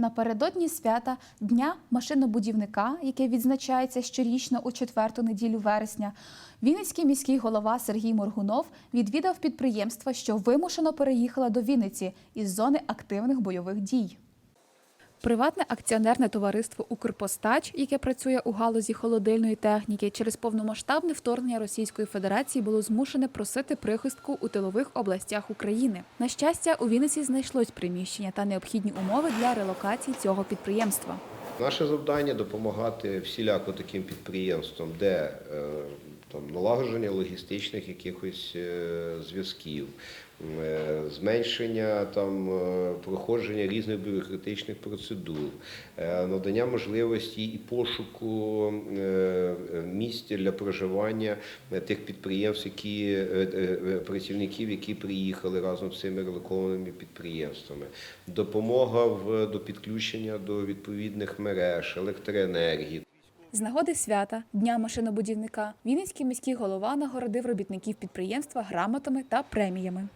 Напередодні свята Дня машинобудівника, яке відзначається щорічно у четверту неділю вересня, Вінницький міський голова Сергій Моргунов відвідав підприємства, що вимушено переїхала до Вінниці із зони активних бойових дій. Приватне акціонерне товариство Укрпостач, яке працює у галузі холодильної техніки, через повномасштабне вторгнення Російської Федерації було змушене просити прихистку у тилових областях України. На щастя, у Вінниці знайшлось приміщення та необхідні умови для релокації цього підприємства. Наше завдання допомагати всіляко таким підприємствам, де е, там налагодження логістичних якихось е, зв'язків, е, зменшення там е, проходження різних бюрократичних процедур, надання можливості і пошуку місць для проживання тих підприємств, які працівників, які приїхали разом з цими релокованими підприємствами, допомога в до підключення до відповідних мереж, електроенергії. З нагоди свята Дня машинобудівника Вінницький міський голова нагородив робітників підприємства грамотами та преміями.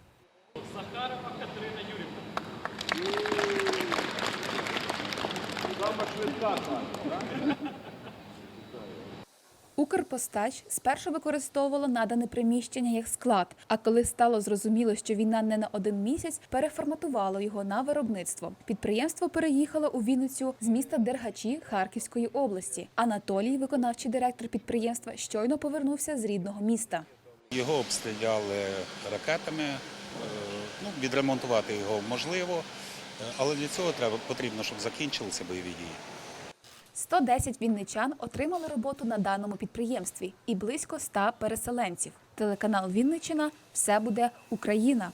Укрпостач спершу використовувало надане приміщення як склад, а коли стало зрозуміло, що війна не на один місяць, переформатувало його на виробництво. Підприємство переїхало у Вінницю з міста Дергачі Харківської області. Анатолій, виконавчий директор підприємства, щойно повернувся з рідного міста. Його обстріляли ракетами. е, Ну, відремонтувати його можливо, е, але для цього треба потрібно, щоб закінчилися бойові дії. 110 вінничан отримали роботу на даному підприємстві і близько 100 переселенців. Телеканал Вінничина все буде Україна.